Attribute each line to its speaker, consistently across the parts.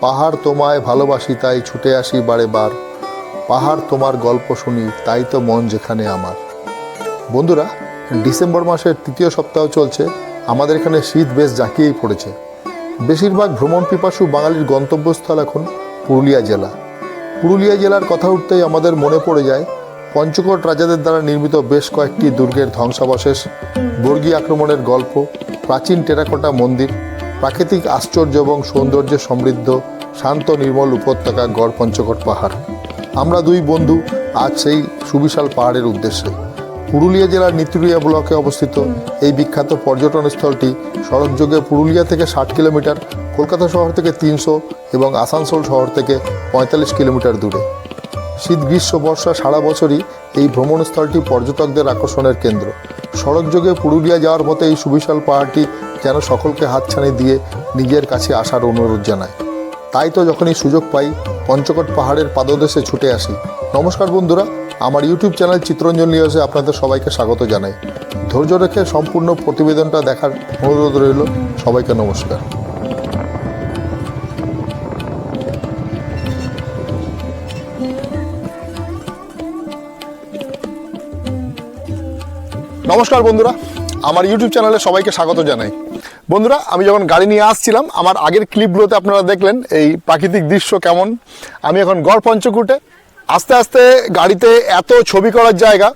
Speaker 1: পাহাড় তোমায় ভালোবাসি, তাই ছুটে আসি বারে বার। পাহাড় তোমার গল্প শুনি, তাই তো মন যেখানে আমার। বন্ধুরা, ডিসেম্বর মাসের তৃতীয় সপ্তাহ চলছে। আমাদের এখানে শীত বেশ জাঁকিয়েই পড়েছে। বেশিরভাগ ভ্রমণ পিপাসু বাঙালির গন্তব্যস্থল এখন পুরুলিয়া জেলা। পুরুলিয়া জেলার কথা উঠতেই আমাদের মনে পড়ে যায়, পঞ্চকোট রাজাদের দ্বারা নির্মিত বেশ কয়েকটি দুর্গের ধ্বংসাবশেষ, বর্গী আক্রমণের গল্প, প্রাচীন টেরাকোটা মন্দির প্রাকৃতিক আশ্চর্য এবং সৌন্দর্যে সমৃদ্ধ, শান্ত, নির্মল উপত্যকা গড় পঞ্চকোট পাহাড়। আমরা দুই বন্ধু আজ সেই সুবিশাল পাহাড়ের উদ্দেশ্যে। পুরুলিয়া জেলার নিতুরিয়া ব্লকে অবস্থিত এই বিখ্যাত পর্যটন স্থলটি সড়কযোগে পুরুলিয়া থেকে ষাট কিলোমিটার, কলকাতা শহর থেকে তিনশো এবং আসানসোল শহর থেকে পঁয়তাল্লিশ কিলোমিটার দূরে। শীত গ্রীষ্ম, বর্ষা সারা বছরই এই ভ্রমণস্থলটি পর্যটকদের আকর্ষণের কেন্দ্র। সড়কযোগে পুরুলিয়া যাওয়ার পথে এই সুবিশাল পাহাড়টি যেন সকলকে হাতছানি দিয়ে নিজের কাছে আসার অনুরোধ জানায়। তাই তো যখনই সুযোগ পাই, পঞ্চকোট পাহাড়ের পাদদেশে ছুটে আসি। নমস্কার বন্ধুরা, আমার ইউটিউব চ্যানেল চিত্রঞ্জন নিউজে আপনাদের সবাইকে স্বাগত জানাই। ধৈর্য রেখে সম্পূর্ণ প্রতিবেদনটা দেখার অনুরোধ রইল, সবাইকে নমস্কার। নমস্কার বন্ধুরা, আমার ইউটিউব চ্যানেলে সবাইকে স্বাগত জানাই। বন্ধুরা, আমি যখন গাড়ি নিয়ে আসছিলাম, আমার আগের ক্লিপগুলোতে আপনারা দেখলেন, এই প্রাকৃতিক দৃশ্য কেমন। আমি এখন গড় পঞ্চকুটে, আস্তে আস্তে গাড়িতে এত ছবি করার জায়গা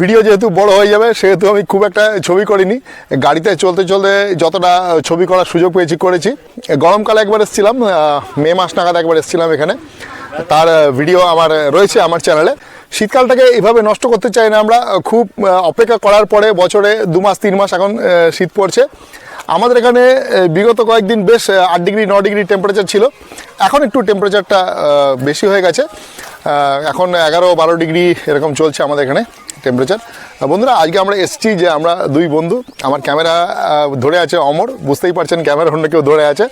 Speaker 1: ভিডিও যেহেতু বড় হয়ে যাবে, সেহেতু আমি খুব একটা ছবি করিনি। গাড়িতে চলতে চলতে যতটা ছবি করার সুযোগ পেয়েছি, করেছি। গরমকালে একবার এসেছিলাম মে মাস নাগাদ একবার এসেছিলাম এখানে। তার ভিডিও আমার রয়েছে আমার চ্যানেলে শীতকালটাকে এভাবে নষ্ট করতে চাই না আমরা। খুব অপেক্ষা করার পরে বছরে দু মাস, তিন মাস এখন শীত পড়ছে। আমাদের এখানে বিগত কয়েকদিন বেশ আট ডিগ্রি, ন ডিগ্রি টেম্পারেচার ছিল। এখন একটু টেম্পারেচারটা বেশি হয়ে গেছে। এখন এগারো, বারো ডিগ্রি এরকম চলছে আমাদের এখানে টেম্পারেচার বন্ধুরা, আজকে আমরা এসছি যে আমরা দুই বন্ধু। আমার ক্যামেরা ধরে আছে অমর। বুঝতেই পারছেন ক্যামেরা অন্য কেউ ধরে আছে।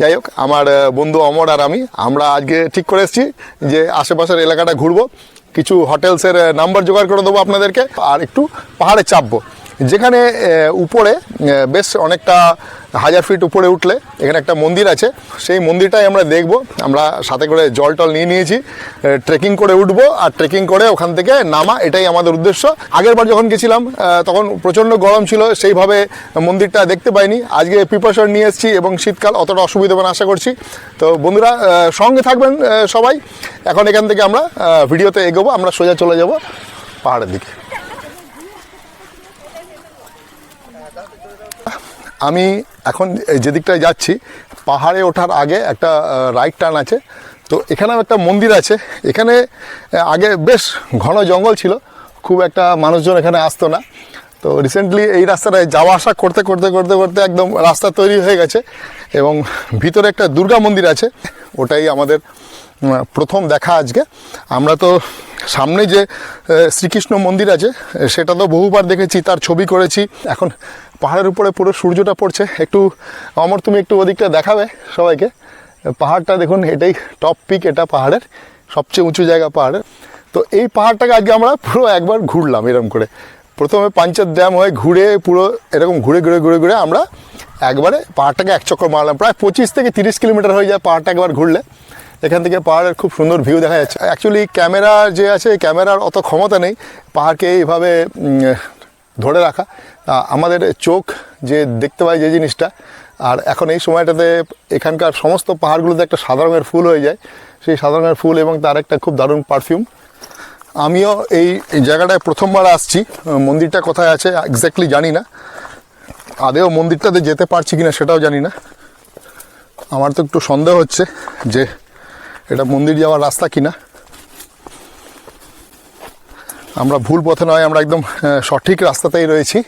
Speaker 1: যাই হোক, আমার বন্ধু অমর আর আমি। আমরা আজকে ঠিক করে এসেছি যে আশেপাশের এলাকাটা ঘুরবো। কিছু হোটেলসের নাম্বার জোগাড় করে দেবো আপনাদেরকে। আর একটু পাহাড়ে চাপবো। যেখানে উপরে বেশ অনেকটা হাজার ফিট উপরে উঠলে এখানে একটা মন্দির আছে। সেই মন্দিরটাই আমরা দেখব। আমরা সাথে করে জল টল নিয়ে নিয়েছি। ট্রেকিং করে উঠবো আর ট্রেকিং করে ওখান থেকে নামা, এটাই আমাদের উদ্দেশ্য। আগের বার যখন গেছিলাম তখন প্রচণ্ড গরম ছিল, সেইভাবে মন্দিরটা দেখতে পাইনি। আজকে প্রিপারেশন নিয়ে এসেছি এবং শীতকাল অতটা অসুবিধা হবে না, আশা করছি। তো বন্ধুরা সঙ্গে থাকবেন সবাই। এখন এখান থেকে আমরা ভিডিওতে এগোবো, আমরা সোজা চলে যাব পাহাড়ের দিকে। আমি এখন যে দিকটায় যাচ্ছি, পাহাড়ে ওঠার আগে একটা রাইট টার্ন আছে। তো এখানেও একটা মন্দির আছে। এখানে আগে বেশ ঘন জঙ্গল ছিল, খুব একটা মানুষজন এখানে আসতো না। তো রিসেন্টলি এই রাস্তাটায় যাওয়া আসা করতে করতে করতে করতে একদম রাস্তা তৈরি হয়ে গেছে এবং ভিতরে একটা দুর্গা মন্দির আছে। ওটাই আমাদের প্রথম দেখা আজকে। আমরা তো সামনে যে শ্রীকৃষ্ণ মন্দির আছে, সেটা তো বহুবার দেখেছি, তার ছবি করেছি। এখন পাহাড়ের উপরে পুরো সূর্যটা পড়ছে। একটু অমর, তুমি একটু ওদিকটা দেখাবে সবাইকে। পাহাড়টা দেখুন, এটাই টপ পিক এটা পাহাড়ের সবচেয়ে উঁচু জায়গা পাহাড়ের। তো এই পাহাড়টাকে আজকে আমরা পুরো একবার ঘুরলাম এরকম করে। প্রথমে পাঞ্চার ড্যাম হয়ে ঘুরে পুরো এরকম ঘুরে ঘুরে ঘুরে ঘুরে আমরা একবারে পাহাড়টাকে এক চক্কর মারলাম। প্রায় পঁচিশ থেকে তিরিশ কিলোমিটার হয়ে যায় পাহাড়টা একবার ঘুরলে। এখান থেকে পাহাড়ের খুব সুন্দর ভিউ দেখা যাচ্ছে। অ্যাকচুয়ালি ক্যামেরা যে আছে ক্যামেরার অত ক্ষমতা নেই। পাহাড়কে এইভাবে ধরে রাখা। আমাদের চোখ যে দেখতে পায় যে জিনিসটা, আর এখন এই সময়টাতে এখানকার সমস্ত পাহাড়গুলোতে একটা সাদা রঙের ফুল হয়ে যায়। সেই সাদা রঙের ফুল এবং তার একটা খুব দারুণ পারফিউম। আমিও এই জায়গাটায় প্রথমবার আসছি। মন্দিরটা কোথায় আছে এক্স্যাক্টলি জানি না। আদেও মন্দিরটাতে যেতে পারছি কিনা সেটাও জানি না। আমার তো একটু সন্দেহ হচ্ছে যে এটা মন্দির যাওয়ার রাস্তা কিনা। আমরা ভুল পথে নয়, আমরা একদম সঠিক রাস্তাতেই রয়েছি।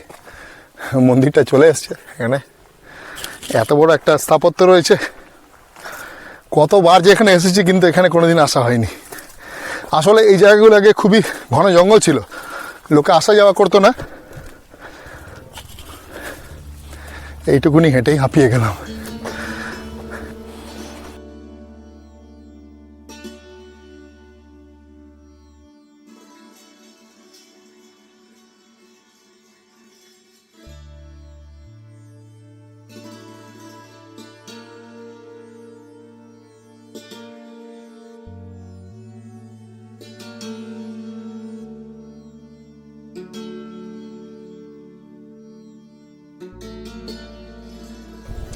Speaker 1: মন্দিরটা চলে এসছে এখানে। এত বড় একটা স্থাপত্য রয়েছে। কতবার যে এখানে এসেছি, কিন্তু এখানে কোনোদিন আসা হয়নি। আসলে এই জায়গাগুলো আগে খুবই ঘন জঙ্গল ছিল। লোকে আসা যাওয়া করতো না। এইটুকুনি হেঁটেই হাঁপিয়ে গেলাম।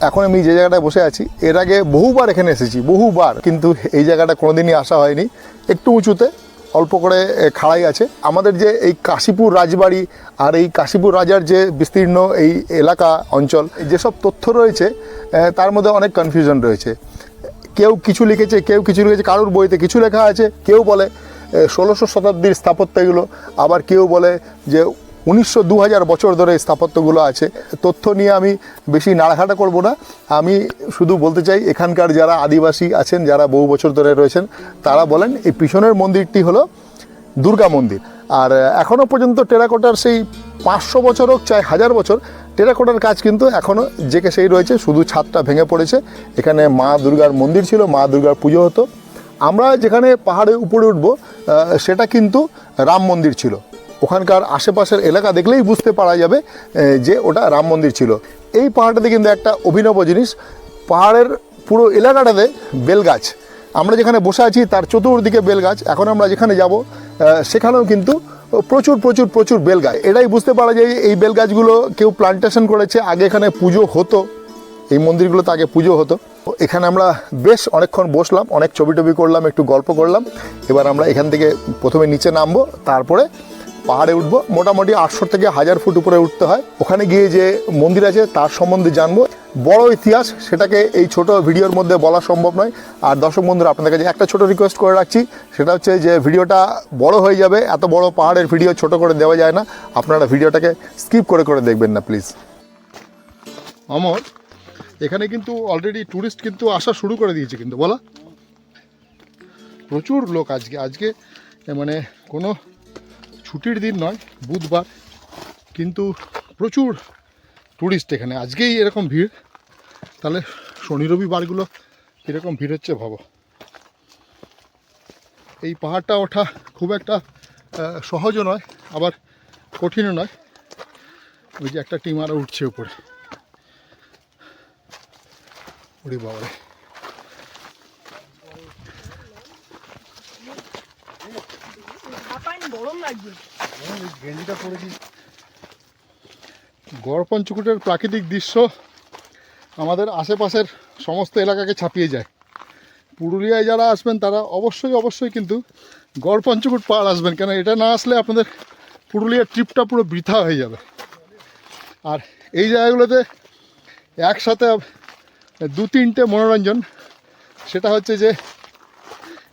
Speaker 1: এখন আমি যে জায়গাটায় বসে আছি, এর আগে বহুবার এখানে এসেছি, বহুবার। কিন্তু এই জায়গাটা কোনোদিনই আসা হয়নি। একটু উঁচুতে, অল্প করে খাড়াই আছে। আমাদের যে এই কাশীপুর রাজবাড়ি আর এই কাশীপুর রাজার যে বিস্তীর্ণ এই এলাকা, অঞ্চল, যেসব তথ্য রয়েছে তার মধ্যে অনেক কনফিউশন রয়েছে। কেউ কিছু লিখেছে, কেউ কিছু লিখেছে, কারোর বইতে কিছু লেখা আছে, কেউ বলে ষোলোশো শতাব্দীর স্থাপত্য এগুলো আবার কেউ বলে যে উনিশশো দু হাজার বছর ধরে স্থাপত্যগুলো আছে। তথ্য নিয়ে আমি বেশি নাড়াঘাটা করব না। আমি শুধু বলতে চাই, এখানকার যারা আদিবাসী আছেন, যারা বহু বছর ধরে রয়েছেন, তারা বলেন এই পিছনের মন্দিরটি হলো দুর্গা মন্দির। আর এখনও পর্যন্ত টেরাকোটার সেই পাঁচশো বছর হোক, চাই হাজার বছর, টেরাকোটার কাজ কিন্তু এখনও যেকে সেই রয়েছে, শুধু ছাদটা ভেঙে পড়েছে। এখানে মা দুর্গার মন্দির ছিল, মা দুর্গার পুজো হতো। আমরা যেখানে পাহাড়ে উপরে উঠব সেটা কিন্তু রাম মন্দির ছিল। ওখানকার আশেপাশের এলাকা দেখলেই বুঝতে পারা যাবে যে ওটা রাম মন্দির ছিল। এই পাহাড়টাতে কিন্তু একটা অভিনব জিনিস, পাহাড়ের পুরো এলাকাটাতে বেলগাছ। আমরা যেখানে বসে আছি তার চতুর্দিকে বেলগাছ, এখন আমরা যেখানে যাব সেখানেও কিন্তু প্রচুর প্রচুর প্রচুর বেলগাছ। এটাই বুঝতে পারা যায় এই বেলগাছগুলো কেউ প্লান্টেশন করেছে, আগে এখানে পুজো হতো, এই মন্দিরগুলোতে আগে পুজো হতো। এখানে আমরা বেশ অনেকক্ষণ বসলাম, অনেক ছবি টবি করলাম, একটু গল্প করলাম। এবার আমরা এখান থেকে প্রথমে নিচে নামবো, তারপরে পাহাড়ে উঠবো। মোটামুটি আটশো থেকে হাজার ফুট উপরে উঠতে হয়। ওখানে গিয়ে যে মন্দির আছে, তার সম্বন্ধে জানব। বড় ইতিহাস, সেটাকে এই ছোট ভিডিওর মধ্যে বলা সম্ভব নয়। আর দর্শক বন্ধুরা, আপনাদের কাছে একটা ছোট রিকোয়েস্ট করে রাখছি। সেটা হচ্ছে যে, ভিডিওটা বড় হয়ে যাবে। এত বড় পাহাড়ের ভিডিও ছোট করে দেওয়া যায় না। আপনারা ভিডিওটাকে স্কিপ করে করে দেখবেন না প্লিজ অমর, এখানে কিন্তু অলরেডি ট্যুরিস্ট কিন্তু আসা শুরু করে দিয়েছে কিন্তু, বলা। প্রচুর লোক আজকে। আজকে মানে কোনো ছুটির দিন নয়, বুধবার। কিন্তু প্রচুর ট্যুরিস্ট এখানে। আজকেই এরকম ভিড়। তাহলে শনি রবিবারগুলো কীরকম ভিড় হচ্ছে ভাবো। এই পাহাড়টা ওঠা খুব একটা সহজও নয়, আবার কঠিনও নয়। ওই যে একটা টিম আরও উঠছে উপরে। ওরে বাবারে
Speaker 2: হাঁপায়নি গরম লাগছে
Speaker 1: গেঞ্জিটা পরেছি। গড় পঞ্চকুটের প্রাকৃতিক দৃশ্য আমাদের আশেপাশের সমস্ত এলাকাকে ছাপিয়ে যায়। পুরুলিয়ায় যারা আসবেন, তারা অবশ্যই অবশ্যই কিন্তু গড় পঞ্চকুট পাহাড় আসবেন। কেন, এটা না আসলে আপনাদের পুরুলিয়ার ট্রিপটা পুরো বৃথা হয়ে যাবে। আর এই জায়গাগুলোতে একসাথে দু তিনটে মনোরঞ্জন। সেটা হচ্ছে যে,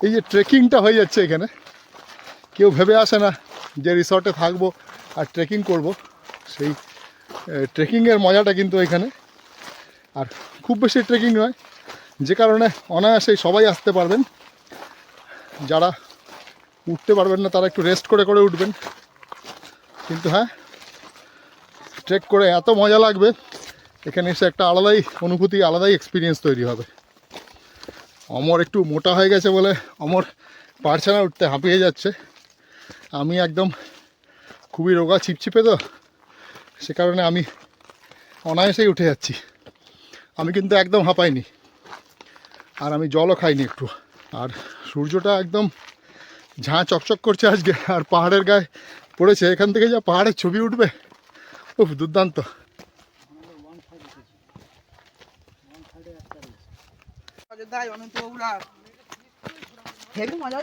Speaker 1: এই যে ট্রেকিংটা হয়ে যাচ্ছে এখানে। কেউ ভেবে আসে না যে রিসর্টে থাকব আর ট্রেকিং করব, সেই ট্রেকিংয়ের মজাটা কিন্তু এখানে। আর খুব বেশি ট্রেকিং নয়, যে কারণে অনায়াসেই সবাই আসতে পারবেন। যারা উঠতে পারবেন না, তারা একটু রেস্ট করে করে উঠবেন। কিন্তু হ্যাঁ ট্রেক করে এত মজা লাগবে, এখানে এসে একটা আলাদাই অনুভূতি, আলাদাই এক্সপিরিয়েন্স তৈরি হবে। অমর একটু মোটা হয়ে গেছে বলে অমর পারছে না উঠতে হাঁপিয়ে যাচ্ছে। আমি একদম খুবই রোগা, ছিপছিপে তো, সে কারণে আমি অনায়াসেই উঠে যাচ্ছি। আমি কিন্তু একদম হাঁপাইনি, আর আমি জলও খাইনি একটু। আর সূর্যটা একদম ঝাঁ চকচক করছে আজকে, আর পাহাড়ের গায়ে পড়েছে। এখান থেকে যা পাহাড়ের ছবি উঠবে, উফ, দুর্দান্ত।
Speaker 2: মজা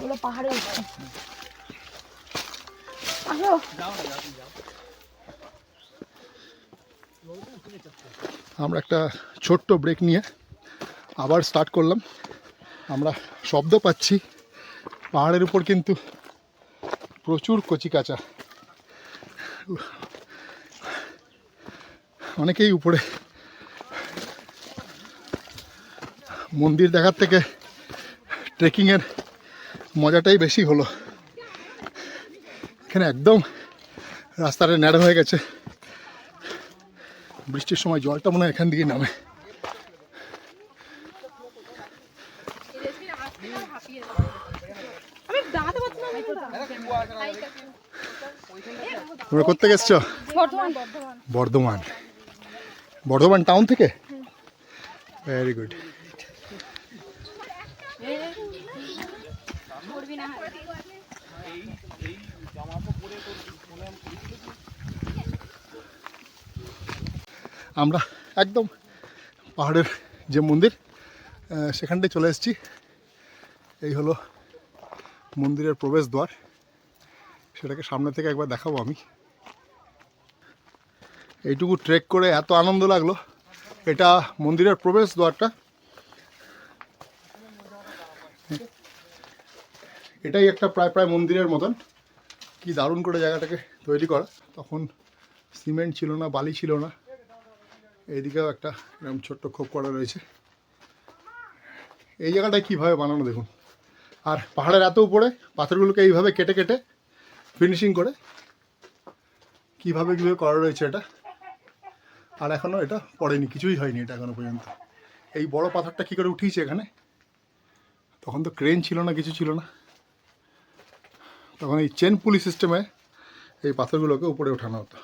Speaker 2: ওগুলো পাহাড়ে উঠছে। আসো।
Speaker 1: আমরা একটা ছোট্ট ব্রেক নিয়ে আবার স্টার্ট করলাম। আমরা শব্দ পাচ্ছি। পাহাড়ের উপর কিন্তু প্রচুর কচি কাঁচা। অনেকেই উপরে মন্দির দেখার থেকে ট্রেকিংয়ের মজাটাই বেশি হলো। এখানে একদম রাস্তাটা ন্যাড়ো হয়ে গেছে। বৃষ্টির সময় জলটা মনে হয় এখান দিকে নামে। তোমরা
Speaker 3: বর্ধমান বর্ধমান।
Speaker 1: বর্ধমান। বর্ধমান টাউন থেকে? ভেরি গুড আমরা একদম পাহাড়ের যে মন্দির সেখানটায় চলে এসেছি। এই হলো মন্দিরের প্রবেশ দ্বার সেটাকে সামনে থেকে একবার দেখাবো আমি। এইটুকু ট্রেক করে এত আনন্দ লাগল। এটা মন্দিরের প্রবেশ দ্বারটা এটাই একটা প্রায় প্রায় মন্দিরের মতন। কি দারুণ করে জায়গাটাকে তৈরি করা। তখন সিমেন্ট ছিল না, বালি ছিল না। এইদিকেও একটা এরকম ছোট্ট খোপ করা রয়েছে। এই জায়গাটা কীভাবে বানানো দেখুন। আর পাহাড়ের এত উপরে পাথরগুলোকে এইভাবে কেটে কেটে ফিনিশিং করে কীভাবে কীভাবে করা রয়েছে এটা। আর এখনও এটা পড়েনি, কিছুই হয়নি এটা এখনও পর্যন্ত। এই বড় পাথরটা কী করে উঠিয়েছে এখানে? তখন তো ক্রেন ছিল না, কিছু ছিল না। তখন এই চেন পুলি সিস্টেমে এই পাথরগুলোকে উপরে ওঠানো হতো।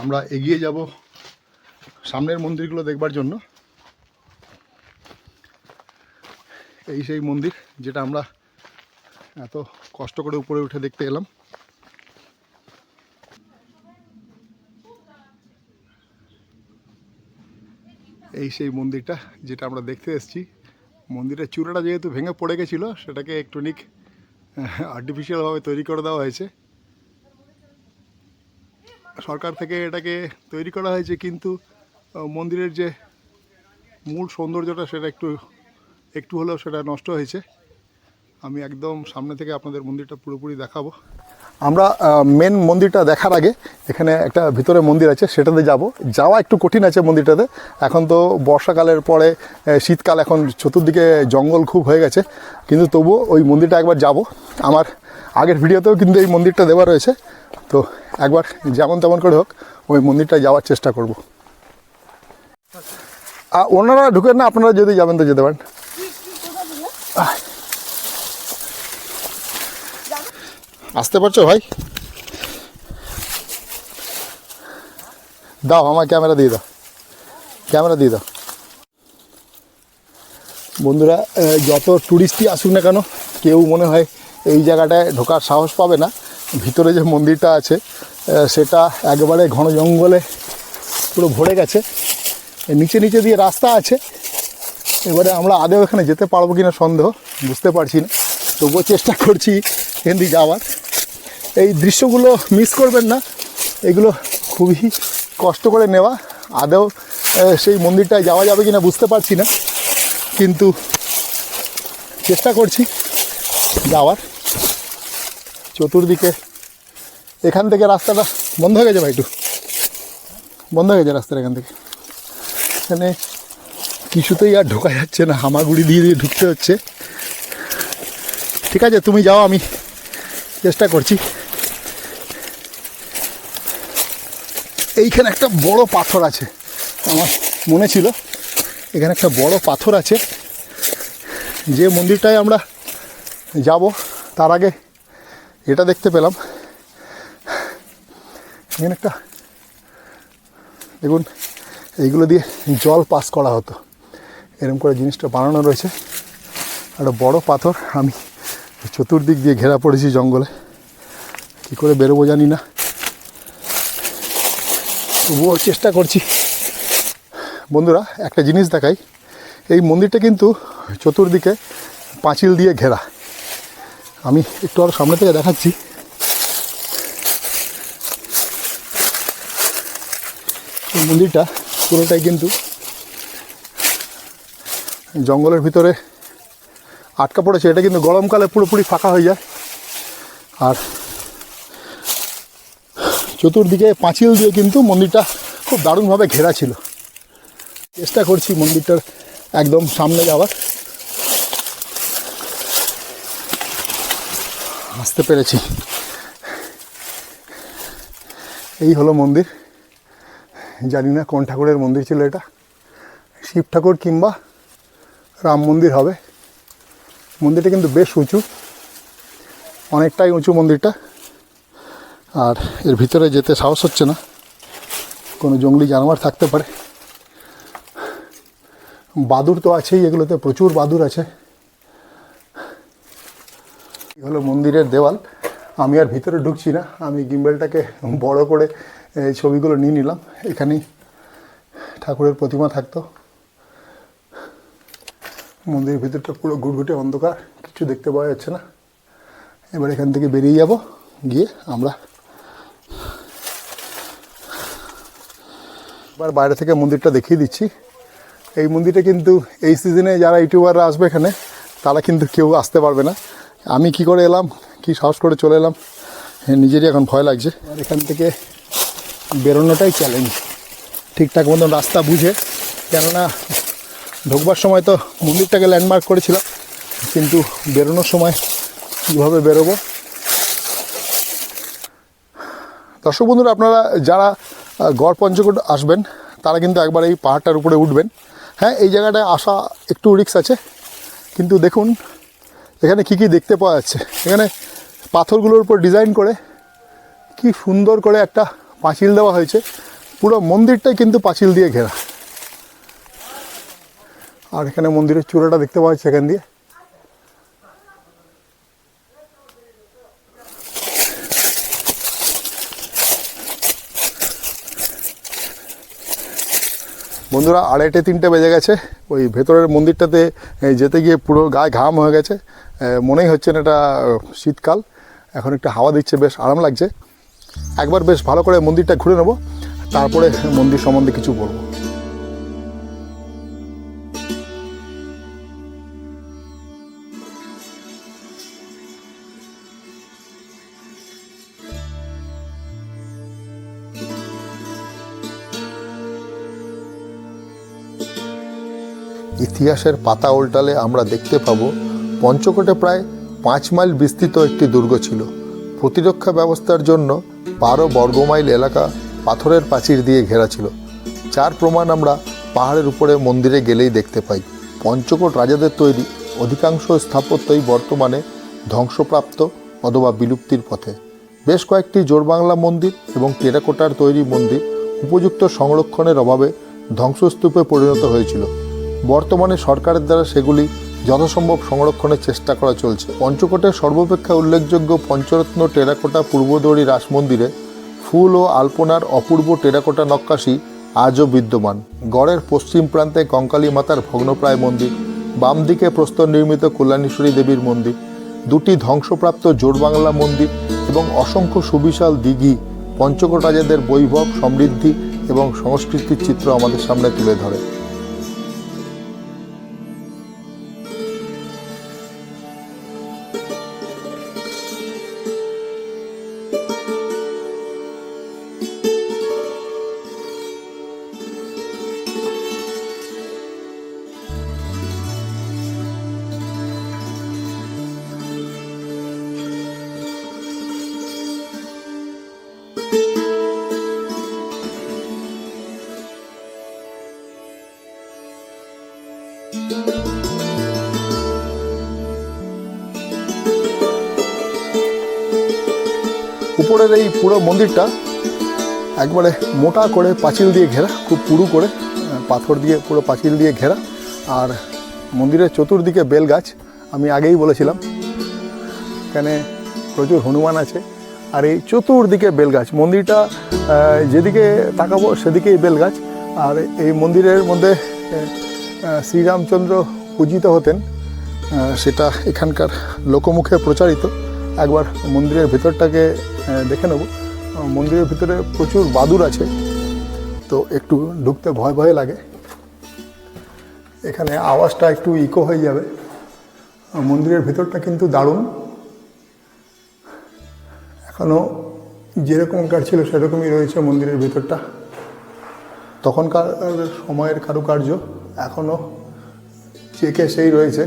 Speaker 1: আমরা এগিয়ে যাব সামনের মন্দিরগুলো দেখবার জন্য। এই সেই মন্দির যেটা আমরা এত কষ্ট করে উপরে উঠে দেখতে এলাম। এই সেই মন্দিরটা যেটা আমরা দেখতে এসেছি মন্দিরের চূড়াটা যেহেতু ভেঙে পড়ে গেছিল, সেটাকে একটুনিক আর্টিফিশিয়ালভাবে তৈরি করে দেওয়া হয়েছে। সরকার থেকে এটাকে তৈরি করা হয়েছে, কিন্তু মন্দিরের যে মূল সৌন্দর্যটা সেটা একটু একটু হলেও সেটা নষ্ট হয়েছে। আমি একদম সামনে থেকে আপনাদের মন্দিরটা পুরোপুরি দেখাবো। আমরা মেন মন্দিরটা দেখার আগে এখানে একটা ভিতরে মন্দির আছে সেটাতে যাব। যাওয়া একটু কঠিন আছে মন্দিরটাতে। এখন তো বর্ষাকালের পরে শীতকাল এখন চতুর্দিকে জঙ্গল খুব হয়ে গেছে। কিন্তু তবুও ওই মন্দিরটা একবার যাব। আমার আগের ভিডিওতেও কিন্তু এই মন্দিরটা দেওয়া রয়েছে। তো একবার যেমন তেমন করে হোক ওই মন্দিরটায় যাওয়ার চেষ্টা করব। ওনারা ঢুকেন না আপনারা যদি যাবেন তো যেতে পারেন। আসতে পারছ ভাই? দাও, আমার ক্যামেরা দিয়ে দাও। ক্যামেরা দিয়ে দাও। বন্ধুরা যত ট্যুরিস্টই আসুক না কেন, কেউ মনে হয় এই জায়গাটায় ঢোকার সাহস পাবে না। ভিতরে যে মন্দিরটা আছে সেটা একবারে ঘন জঙ্গলে পুরো ভরে গেছে। নিচে নিচে দিয়ে রাস্তা আছে। এবারে আমরা আদেও এখানে যেতে পারব কিনা সন্দেহ, বুঝতে পারছি না। তবুও চেষ্টা করছি দিয়ে যাওয়ার। এই দৃশ্যগুলো মিস করবেন না। এগুলো খুবই কষ্ট করে নেওয়া। আদেও সেই মন্দিরটায় যাওয়া যাবে কিনা বুঝতে পারছি না। কিন্তু চেষ্টা করছি যাওয়ার। চতুর্দিকে এখান থেকে রাস্তাটা বন্ধ হয়ে গেছে ভাইটু বন্ধ হয়ে গেছে রাস্তাটা এখান থেকে। এখানে কিছুতেই আর ঢোকা যাচ্ছে না। হামাগুড়ি দিয়ে দিয়ে ঢুকতে হচ্ছে। ঠিক আছে, তুমি যাও, আমি চেষ্টা করছি। এইখানে একটা বড় পাথর আছে। আমার মনে ছিল, এখানে একটা বড় পাথর আছে। যে মন্দিরটায় আমরা যাব, তার আগে এটা দেখতে পেলাম। এখানে একটা, দেখুন, এইগুলো দিয়ে জল পাস করা হতো। এরকম করে জিনিসটা বানানো রয়েছে। একটা বড় পাথর, আমি চতুর্দিক দিয়ে ঘেরা পড়েছি জঙ্গলে। কী করে বেরোবো জানি না। তবুও চেষ্টা করছি। বন্ধুরা, একটা জিনিস দেখাই। এই মন্দিরটা কিন্তু চতুর্দিকে পাঁচিল দিয়ে ঘেরা। আমি একটু আরও সামনে থেকে দেখাচ্ছি। এই মন্দিরটা পুরোটাই কিন্তু জঙ্গলের ভিতরে আটকা পড়েছে। এটা কিন্তু গরমকালে পুরোপুরি ফাঁকা হয়ে যায়। আর চতুর্দিকে পাঁচিল দিয়ে কিন্তু মন্দিরটা খুব দারুণভাবে ঘেরা ছিল। চেষ্টা করছি মন্দিরটার একদম সামনে যাওয়ার। আসতে পেরেছি। এই হলো মন্দির। জানি না কোন ঠাকুরের মন্দির ছিল এটা। শিব ঠাকুর কিংবা রাম মন্দির হবে। মন্দিরটা কিন্তু বেশ উঁচু। অনেকটাই উঁচু মন্দিরটা। আর এর ভিতরে যেতে সাহস হচ্ছে না। কোনো জঙ্গলি জানোয়ার থাকতে পারে। বাদুর তো আছেই, এগুলোতে প্রচুর বাদুর আছে। হলো মন্দিরের দেওয়াল। আমি আর ভিতরে ঢুকছি না। আমি গিম্বেলটাকে বড় করে ছবিগুলো নিয়ে নিলাম। এখানেই ঠাকুরের প্রতিমা থাকতো। মন্দিরের ভিতরটা পুরো ঘুটঘুটে অন্ধকার, কিছু দেখতে পাওয়া যাচ্ছে না। এবার এখান থেকে বেরিয়ে যাব, গিয়ে আমরা এবার বাইরে থেকে মন্দিরটা দেখিয়ে দিচ্ছি। এই মন্দিরটা কিন্তু এই সিজনে যারা ইউটিউবাররা আসবে এখানে, তারা কিন্তু কেউ আসতে পারবে না। আমি কি করে এলাম, কি সাহস করে চলে এলাম নিজেরই এখন ভয় লাগছে। আর এখান থেকে বেরোনোটাই চ্যালেঞ্জ ঠিকঠাক মতন রাস্তা বুঝে, কেননা ঢোকবার সময় তো মন্দিরটাকে ল্যান্ডমার্ক করেছিলাম, কিন্তু বেরোনোর সময় কীভাবে বেরোবো? দর্শক বন্ধুরা, আপনারা যারা গড় পঞ্চকোট আসবেন, তারা কিন্তু একবার এই পাহাড়টার উপরে উঠবেন। হ্যাঁ এই জায়গাটায় আসা একটু রিক্স আছে, কিন্তু দেখুন, এখানে কি কি দেখতে পাওয়া যাচ্ছে। এখানে পাথরগুলোর উপর ডিজাইন করে কি সুন্দর করে একটা পাঁচিল দেওয়া হয়েছে। পুরো মন্দিরটাই কিন্তু পাঁচিল দিয়ে ঘেরা। আর এখানে মন্দিরের চূড়াটা দেখতে পাওয়া যাচ্ছে এখান দিয়ে। বন্ধুরা, আড়াইটে, তিনটে বেজে গেছে। ওই ভেতরের মন্দিরটাতে যেতে গিয়ে পুরো গায়ে ঘাম হয়ে গেছে। মনেই হচ্ছে না এটা শীতকাল। এখন একটু হাওয়া দিচ্ছে, বেশ আরাম লাগছে। একবার বেশ ভালো করে মন্দিরটা ঘুরে নেব। তারপরে মন্দির সম্বন্ধে কিছু বলব। ইতিহাসের পাতা উল্টালে আমরা দেখতে পাবো, পঞ্চকোটে প্রায় পাঁচ মাইল বিস্তৃত একটি দুর্গ ছিল। প্রতিরক্ষা ব্যবস্থার জন্য বারো বর্গমাইল এলাকা পাথরের প্রাচীর দিয়ে ঘেরা ছিল। যার প্রমাণ আমরা পাহাড়ের উপরে মন্দিরে গেলেই দেখতে পাই। পঞ্চকোট রাজাদের তৈরি অধিকাংশ স্থাপত্যই বর্তমানে ধ্বংসপ্রাপ্ত অথবা বিলুপ্তির পথে। বেশ কয়েকটি জোরবাংলা মন্দির এবং টেরাকোটার তৈরি মন্দির উপযুক্ত সংরক্ষণের অভাবে ধ্বংসস্তূপে পরিণত হয়েছিল। বর্তমানে সরকারের দ্বারা সেগুলি যথাসম্ভব সংরক্ষণের চেষ্টা করা চলছে। পঞ্চকোটের সর্বাপেক্ষা উল্লেখযোগ্য পঞ্চরত্ন টেরাকোটা পূর্বদৌড়ি রাস মন্দিরে ফুল ও আলপনার অপূর্ব টেরাকোটা নক্কাশি আজও বিদ্যমান। গড়ের পশ্চিম প্রান্তে কঙ্কালী মাতার ভগ্নপ্রায় মন্দির, বাম দিকে প্রস্তর নির্মিত কল্যাণেশ্বরী দেবীর মন্দির, দুটি ধ্বংসপ্রাপ্ত জোরবাংলা মন্দির এবং অসংখ্য সুবিশাল দিঘি পঞ্চকোট রাজাদের বৈভব, সমৃদ্ধি এবং সংস্কৃতির চিত্র আমাদের সামনে তুলে ধরে। উপরের এই পুরো মন্দিরটা একবারে মোটা করে পাঁচিল দিয়ে ঘেরা, খুব পুরু করে পাথর দিয়ে পুরো পাঁচিল দিয়ে ঘেরা। আর মন্দিরের চতুর্দিকে বেল গাছ আমি আগেই বলেছিলাম। এখানে প্রচুর হনুমান আছে। আর এই চতুর্দিকে বেল গাছ মন্দিরটা যেদিকে তাকাবো সেদিকেই বেল গাছ আর এই মন্দিরের মধ্যে শ্রীরামচন্দ্র পূজিত হতেন। সেটা এখানকার লোকমুখে প্রচারিত। একবার মন্দিরের ভেতরটাকে দেখে নেব। মন্দিরের ভিতরে প্রচুর বাদুর আছে। তো একটু ঢুকতে ভয় ভয় লাগে। এখানে আওয়াজটা একটু ইকো হয়ে যাবে। মন্দিরের ভিতরটা কিন্তু দারুণ। এখনও যেরকমকার ছিল সেরকমই রয়েছে মন্দিরের ভিতরটা। তখনকার সময়ের কারুকার্য এখনও চেকে সেই রয়েছে।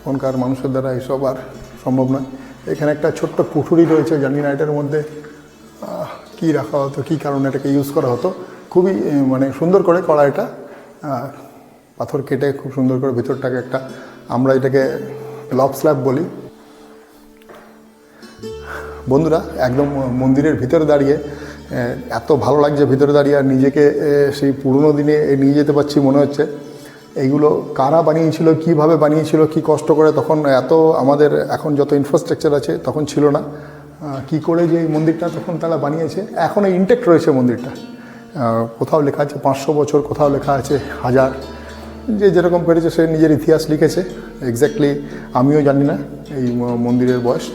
Speaker 1: এখনকার মানুষের দ্বারা এসব আর সম্ভব নয়। এখানে একটা ছোট্ট কুঠুরি রয়েছে জানি না এটার মধ্যে কি রাখা হতো, কী কারণে এটাকে ইউজ করা হতো? খুবই মানে সুন্দর করে করা এটা। পাথর কেটে খুব সুন্দর করে ভিতরটাকে একটা, আমরা এটাকে লব স্ল্যাব বলি। বন্ধুরা, একদম মন্দিরের ভিতরে দাঁড়িয়ে এত ভালো লাগছে ভিতরে দাঁড়িয়ে আর নিজেকে সেই পুরনো দিনে নিয়ে যেতে পারছি মনে হচ্ছে। এইগুলো কারা বানিয়েছিল, কীভাবে বানিয়েছিল, কি কষ্ট করে, তখন এত আমাদের এখন যত ইনফ্রাস্ট্রাকচার আছে তখন ছিল না। কি করে যে এই মন্দিরটা তখন তারা বানিয়েছে এখনও ইনটেক্ট রয়েছে মন্দিরটা। কোথাও লেখা আছে পাঁচশো বছর, কোথাও লেখা আছে হাজার। যে যেরকম করেছে সে নিজের ইতিহাস লিখেছে। এক্স্যাক্টলি আমিও জানি না এই মন্দিরের বয়স।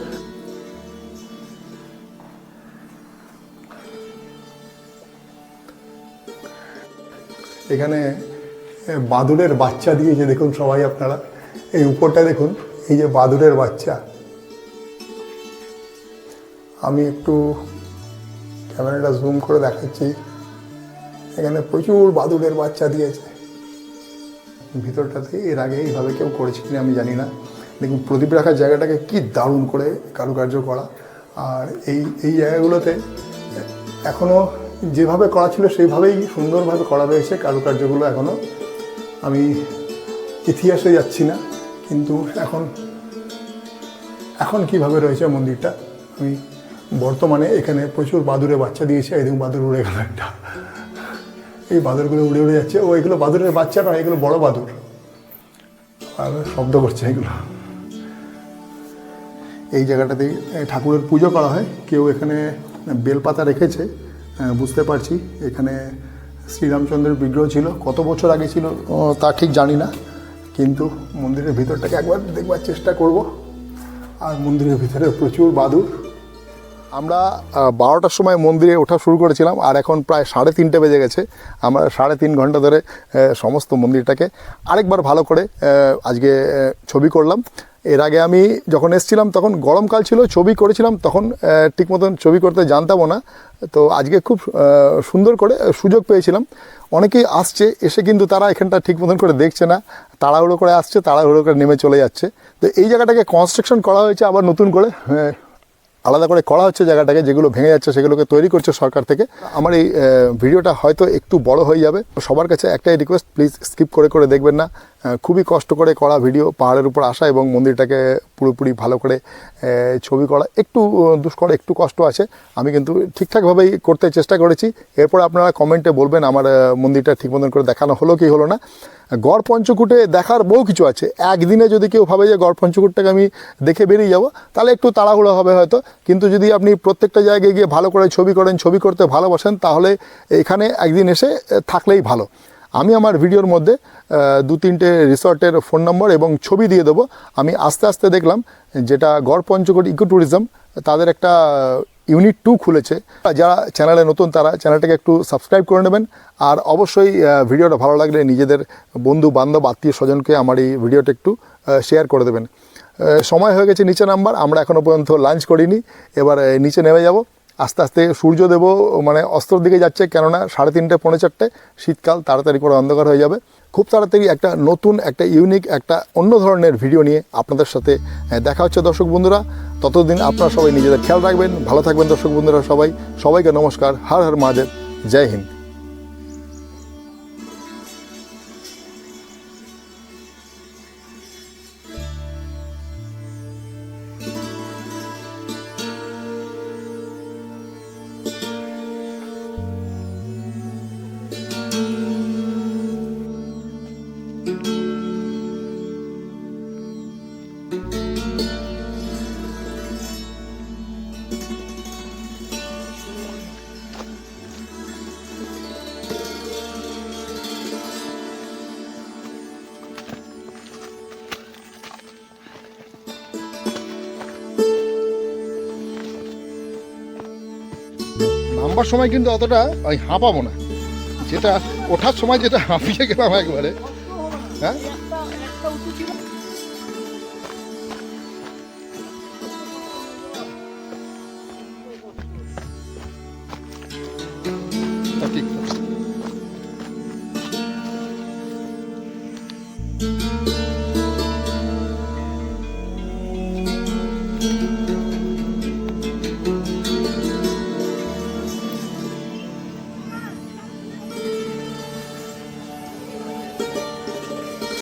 Speaker 1: এখানে এ, বাদুড়ের বাচ্চা দিয়েছে দেখুন সবাই আপনারা এই উপরটা দেখুন এই যে বাদুড়ের বাচ্চা। আমি একটু ক্যামেরাটা জুম করে দেখাচ্ছি। এখানে প্রচুর বাদুড়ের বাচ্চা দিয়েছে। ভিতরটাতে এর আগে এইভাবে কেউ করেছে কিনা আমি জানি না। দেখুন প্রদীপ রাখার জায়গাটাকে কি দারুণ করে কারুকার্য করা। আর এই এই জায়গাগুলোতে এখনও যেভাবে করা ছিল সেইভাবেই সুন্দরভাবে করা রয়েছে কারুকার্যগুলো এখনও আমি ইতিহাসে যাচ্ছি না, কিন্তু এখন এখন কীভাবে রয়েছে মন্দিরটা? আমি বর্তমানে এখানে প্রচুর বাদুরে বাচ্চা দিয়েছে দেখুন বাদুর উড়ে গেল একটা। এই বাদুরগুলো উড়ে উড়ে যাচ্ছে। ও এগুলো বাদুরের বাচ্চা নয়, এগুলো বড় বাদুর আর শব্দ করছে এগুলো। এই জায়গাটাতেই ঠাকুরের পুজো করা হয়। কেউ এখানে বেলপাতা রেখেছে বুঝতে পারছি। এখানে শ্রীরামচন্দ্রের বিগ্রহ ছিল। কত বছর আগে ছিল তা ঠিক জানি না। কিন্তু মন্দিরের ভিতরটাকে একবার দেখবার চেষ্টা করব। আর মন্দিরের ভিতরে প্রচুর বাদুর আমরা বারোটার সময় মন্দিরে ওঠা শুরু করেছিলাম, আর এখন প্রায় সাড়ে তিনটে বেজে গেছে। আমরা সাড়ে তিন ঘণ্টা ধরে সমস্ত মন্দিরটাকে আরেকবার ভালো করে আজকে ছবি করলাম। এর আগে আমি যখন এসেছিলাম, তখন গরমকাল ছিল, ছবি করেছিলাম, তখন ঠিক মতন ছবি করতে জানতামও না। তো আজকে খুব সুন্দর করে সুযোগ পেয়েছিলাম। অনেকেই আসছে, এসে কিন্তু তারা এখানটা ঠিক মতন করে দেখছে না। তাড়াহুড়ো করে আসছে, তাড়াহুড়ো করে নেমে চলে যাচ্ছে। তো এই জায়গাটাকে কনস্ট্রাকশন করা হয়েছে আবার নতুন করে আলাদা করে করা হচ্ছে জায়গাটাকে, যেগুলো ভেঙে যাচ্ছে, সেগুলোকে তৈরি করছে সরকার থেকে। আমার এই ভিডিওটা হয়তো একটু বড় হয়ে যাবে। সবার কাছে একটাই রিকোয়েস্ট প্লিজ স্কিপ করে করে দেখবেন না। খুবই কষ্ট করে করা ভিডিও পাহাড়ের উপর আসা এবং মন্দিরটাকে পুরোপুরি ভালো করে ছবি করা। একটু দুষ্কর, একটু কষ্ট আছে। আমি কিন্তু ঠিকঠাকভাবেই করতে চেষ্টা করেছি। এরপর আপনারা কমেন্টে বলবেন, আমার মন্দিরটা ঠিক মতন করে দেখানো হলো কি হলো না। গড় পঞ্চকুটে দেখার বহু কিছু আছে। একদিনে যদি কেউ ভাবে যে গড় পঞ্চকুটটাকে আমি দেখে বেরিয়ে যাব, তাহলে একটু তাড়াহুড়ো হবে হয়তো। কিন্তু যদি আপনি প্রত্যেকটা জায়গায় গিয়ে ভালো করে ছবি করেন, ছবি করতে ভালোবাসেন, তাহলে এখানে একদিন এসে থাকলেই ভালো। আমি আমার ভিডিওর মধ্যে দু তিনটে রিসর্টের ফোন নম্বর এবং ছবি দিয়ে দেবো। আমি আস্তে আস্তে দেখলাম যেটা গড় পঞ্চকোট ইকো ট্যুরিজম তাদের একটা ইউনিট টু খুলেছে। যারা চ্যানেলে নতুন, তারা চ্যানেলটাকে একটু সাবস্ক্রাইব করে নেবেন। আর অবশ্যই ভিডিওটা ভালো লাগলে নিজেদের বন্ধু, বান্ধব, আত্মীয় স্বজনকে আমার এই ভিডিওটা একটু শেয়ার করে দেবেন। সময় হয়ে গেছে নিচে নাম্বার। আমরা এখনও পর্যন্ত লাঞ্চ করিনি। এবার নিচে নেমে যাব। আস্তে আস্তে সূর্যদেব মানে অস্তর দিকে যাচ্ছে, কেননা সাড়ে তিনটে, পৌনে চারটে, শীতকাল তাড়াতাড়ি করে অন্ধকার হয়ে যাবে। খুব তাড়াতাড়ি একটা নতুন, একটা ইউনিক একটা অন্য ধরনের ভিডিও নিয়ে আপনাদের সাথে দেখা হচ্ছে দর্শক বন্ধুরা। ততদিন আপনারা সবাই নিজেদের খেয়াল রাখবেন, ভালো থাকবেন দর্শক বন্ধুরা সবাই। সবাইকে নমস্কার, হর হর মহাদেব, জয় হিন্দ। নামবার সময় কিন্তু অতটা, ওই হাঁপাবো না। যেটা ওঠার সময় যেটা হাঁপিয়ে গেলাম একবারে হ্যাঁ?